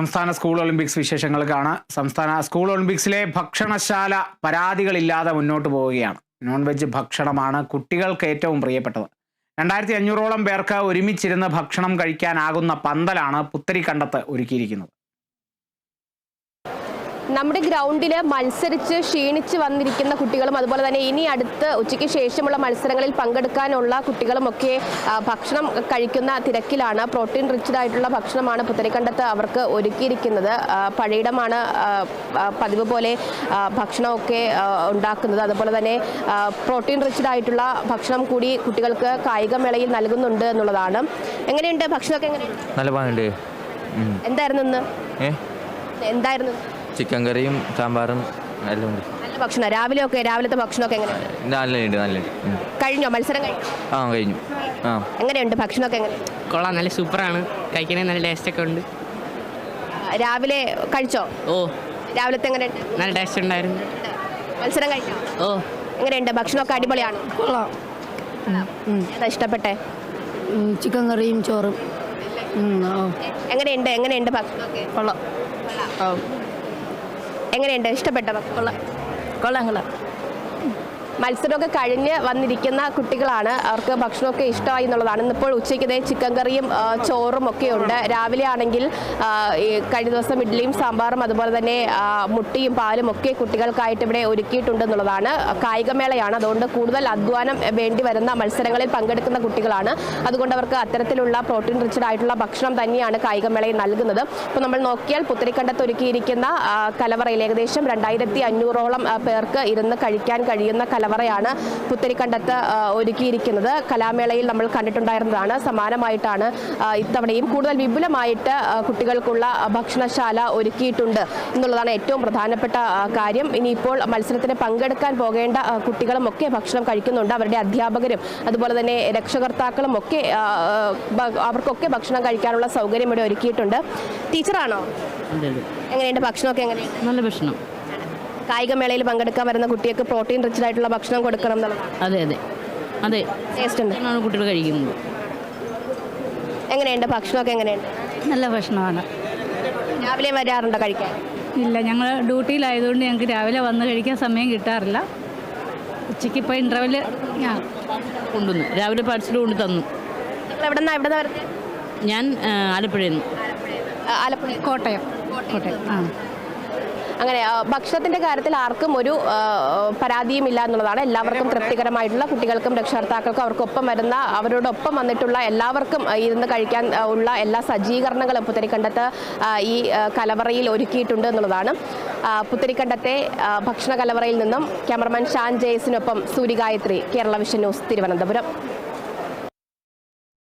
സംസ്ഥാന school Olympics വിശേഷങ്ങൾ കാണാം. സംസ്ഥാന സ്കൂൾ ഒളിമ്പിക്സിലെ ഭക്ഷണശാല പരാതികളില്ലാതെ മുന്നോട്ട് പോവുകയാണ്. നോൺ വെജ് ഭക്ഷണമാണ് കുട്ടികൾക്ക് ഏറ്റവും പ്രിയപ്പെട്ടത്. രണ്ടായിരത്തി അഞ്ഞൂറോളം പേർക്ക് ഒരുമിച്ചിരുന്ന് ഭക്ഷണം കഴിക്കാനാകുന്ന പന്തലാണ് പുത്തരിക്കണ്ടത്ത് ഒരുക്കിയിരിക്കുന്നത്. നമ്മുടെ ഗ്രൗണ്ടിൽ മത്സരിച്ച് ക്ഷീണിച്ച് വന്നിരിക്കുന്ന കുട്ടികളും അതുപോലെ തന്നെ ഇനി അടുത്ത് ഉച്ചയ്ക്ക് ശേഷമുള്ള മത്സരങ്ങളിൽ പങ്കെടുക്കാനുള്ള കുട്ടികളുമൊക്കെ ഭക്ഷണം കഴിക്കുന്ന തിരക്കിലാണ്. പ്രോട്ടീൻ റിച്ച്ഡ് ആയിട്ടുള്ള ഭക്ഷണമാണ് പുത്തരിക്കണ്ടത്ത് അവർക്ക് ഒരുക്കിയിരിക്കുന്നത്. പഴയിടമാണ് പതിവ് പോലെ ഭക്ഷണമൊക്കെ ഉണ്ടാക്കുന്നത്. അതുപോലെ തന്നെ പ്രോട്ടീൻ റിച്ച്ഡ് ആയിട്ടുള്ള ഭക്ഷണം കൂടി കുട്ടികൾക്ക് കായികമേളയിൽ നൽകുന്നുണ്ട് എന്നുള്ളതാണ്. എങ്ങനെയുണ്ട്? ഭക്ഷണമൊക്കെ എങ്ങനെയുണ്ട്? നല്ല പാങ്ങുണ്ട് ഉം. എന്തായിരുന്നു ഇന്ന്? എന്തായിരുന്നു? ചിക്കൻ കറിയും സാമ്പാറും എല്ലാം ഉണ്ട്. നല്ല ഭക്ഷണം. രാവിലെ ഒക്കെ രാവിലത്തെ ഭക്ഷണമൊക്കെ എങ്ങനെയുണ്ട് നല്ലുണ്ട് നല്ലുണ്ട് ഉം. കഴിഞ്ഞോ? മത്സരം കഴിഞ്ഞോ? ആ കഴിഞ്ഞു. ആ. എങ്ങനെയുണ്ട്? ഭക്ഷണമൊക്കെ എങ്ങനെയുണ്ട് കൊള്ളാം നല്ല സൂപ്പറാണ്. കഴിക്കണേ നല്ല ടേസ്റ്റ് ഒക്കെ ഉണ്ട്. രാവിലെ കഴിച്ചോ? ഓ. രാവിലത്തെ എങ്ങനെയുണ്ട്? നല്ല ടേസ്റ്റ് ഉണ്ടായിരുന്നു. മത്സരം കഴിഞ്ഞോ? ഓ. എങ്ങനെയുണ്ട്? ഭക്ഷണമൊക്കെ അടിപൊളിയാണ്? കൊള്ളാം. ഏതാ ഇഷ്ടപ്പെട്ടെ? ഉം, ചിക്കൻ കറിയും ചോറും. ഉം, എങ്ങനെയുണ്ട്? എങ്ങനെയുണ്ട് ഭക്ഷണമൊക്കെ? കൊള്ളാം. എങ്ങനെയുണ്ട്? ഇഷ്ടപ്പെട്ട ഭക്ഷണം കൊള്ളാം. കൊള്ളാം കൊള്ളാം. മത്സരമൊക്കെ കഴിഞ്ഞ് വന്നിരിക്കുന്ന കുട്ടികളാണ്. അവർക്ക് ഭക്ഷണമൊക്കെ ഇഷ്ടമായി എന്നുള്ളതാണ്. ഇന്നിപ്പോൾ ഉച്ചയ്ക്ക് ചിക്കൻ കറിയും ചോറും ഒക്കെ ഉണ്ട്. രാവിലെ ആണെങ്കിൽ കഴിഞ്ഞ ദിവസം ഇഡ്ഡലിയും സാമ്പാറും അതുപോലെ തന്നെ മുട്ടിയും പാലും ഒക്കെ കുട്ടികൾക്കായിട്ട് ഇവിടെ ഒരുക്കിയിട്ടുണ്ട് എന്നുള്ളതാണ്. കായികമേളയാണ് അതുകൊണ്ട് കൂടുതൽ അധ്വാനം വേണ്ടി വരുന്ന മത്സരങ്ങളിൽ പങ്കെടുക്കുന്ന കുട്ടികളാണ്. അതുകൊണ്ട് അവർക്ക് അത്തരത്തിലുള്ള പ്രോട്ടീൻ റിച്ച്ഡ് ആയിട്ടുള്ള ഭക്ഷണം തന്നെയാണ് കായികമേളയിൽ നൽകുന്നത്. ഇപ്പോൾ നമ്മൾ നോക്കിയാൽ പുത്തരിക്കണ്ടത്ത് ഒരുക്കിയിരിക്കുന്ന കലവറയിൽ ഏകദേശം രണ്ടായിരത്തി അഞ്ഞൂറോളം പേർക്ക് ഇരുന്ന് കഴിക്കാൻ കഴിയുന്ന കലവറയാണ് പുത്തരിക്കണ്ടത്ത് ഒരുക്കിയിരിക്കുന്നത്. കലാമേളയിൽ നമ്മൾ കണ്ടിട്ടുണ്ടായിരുന്നതാണ്. സമാനമായിട്ടാണ് ഇത്തവണയും കൂടുതൽ വിപുലമായിട്ട് കുട്ടികൾക്കുള്ള ഭക്ഷണശാല ഒരുക്കിയിട്ടുണ്ട് എന്നുള്ളതാണ് ഏറ്റവും പ്രധാനപ്പെട്ട കാര്യം. ഇനിയിപ്പോൾ മത്സരത്തിന് പങ്കെടുക്കാൻ പോകേണ്ട കുട്ടികളും ഒക്കെ ഭക്ഷണം കഴിക്കുന്നുണ്ട്. അവരുടെ അധ്യാപകരും അതുപോലെ തന്നെ രക്ഷകർത്താക്കളും ഒക്കെ അവർക്കൊക്കെ ഭക്ഷണം കഴിക്കാനുള്ള സൗകര്യം ഇവിടെ ഒരുക്കിയിട്ടുണ്ട്. ടീച്ചറാണോ? എങ്ങനെയുണ്ട്? ഭക്ഷണമൊക്കെ എങ്ങനെയുണ്ട്? നല്ല ഭക്ഷണം. കായികമേളയിൽ പങ്കെടുക്കാൻ വരുന്ന കുട്ടികൾക്ക് പ്രോട്ടീൻ റിച്ച് ആയിട്ടുള്ള ഭക്ഷണം കൊടുക്കണം എന്നുള്ളത് അതെ അതെ. അതെ. ടേസ്റ്റ് ഉണ്ട്. ആണ് കുട്ടികൾ കഴിക്കുന്നത്. എങ്ങനെയുണ്ട്? ഭക്ഷണമൊക്കെ എങ്ങനെയുണ്ട്? നല്ല ഭക്ഷണമാണ്. രാവിലെ വരാറുണ്ടോ കഴിക്കാൻ? ഇല്ല ഞങ്ങൾ ഡ്യൂട്ടിയിലായതുകൊണ്ട് ഞങ്ങൾക്ക് രാവിലെ വന്ന് കഴിക്കാൻ സമയം കിട്ടാറില്ല. ഉച്ചയ്ക്ക് ഇപ്പോൾ ഇന്റർവെൽ ഞാൻ കൊണ്ടുവന്നു. രാവിലെ പാഴ്സൽ കൊണ്ട് തന്നു. നിങ്ങൾ എവിടെ നിന്നാണ് എവിടെ വരുന്നത് ഞാൻ ആലപ്പുഴയിൽ നിന്ന്. ആലപ്പുഴ കോട്ടയം. കോട്ടയം ആ. അങ്ങനെ ഭക്ഷണത്തിന്റെ കാര്യത്തിൽ ആർക്കും ഒരു ആ, പരാതിയും ഇല്ല എന്നുള്ളതാണ്. എല്ലാവർക്കും തൃപ്തികരമായിട്ടുള്ള കുട്ടികൾക്കും രക്ഷകർത്താക്കൾക്കും അവർക്കൊപ്പം വരുന്ന അവരോടൊപ്പം വന്നിട്ടുള്ള എല്ലാവർക്കും ഇരുന്ന് കഴിക്കാൻ ഉള്ള എല്ലാ സജ്ജീകരണങ്ങളും പുത്തരിക്കണ്ടത്ത് ഈ കലവറയിൽ ഒരുക്കിയിട്ടുണ്ട് എന്നുള്ളതാണ്. പുത്തരിക്കണ്ടത്തെ ഭക്ഷണ കലവറയിൽ നിന്നും ക്യാമറമാൻ ഷാൻ ജയസിനൊപ്പം സൂര്യഗായത്രി കേരള വിഷൻ ന്യൂസ് തിരുവനന്തപുരം.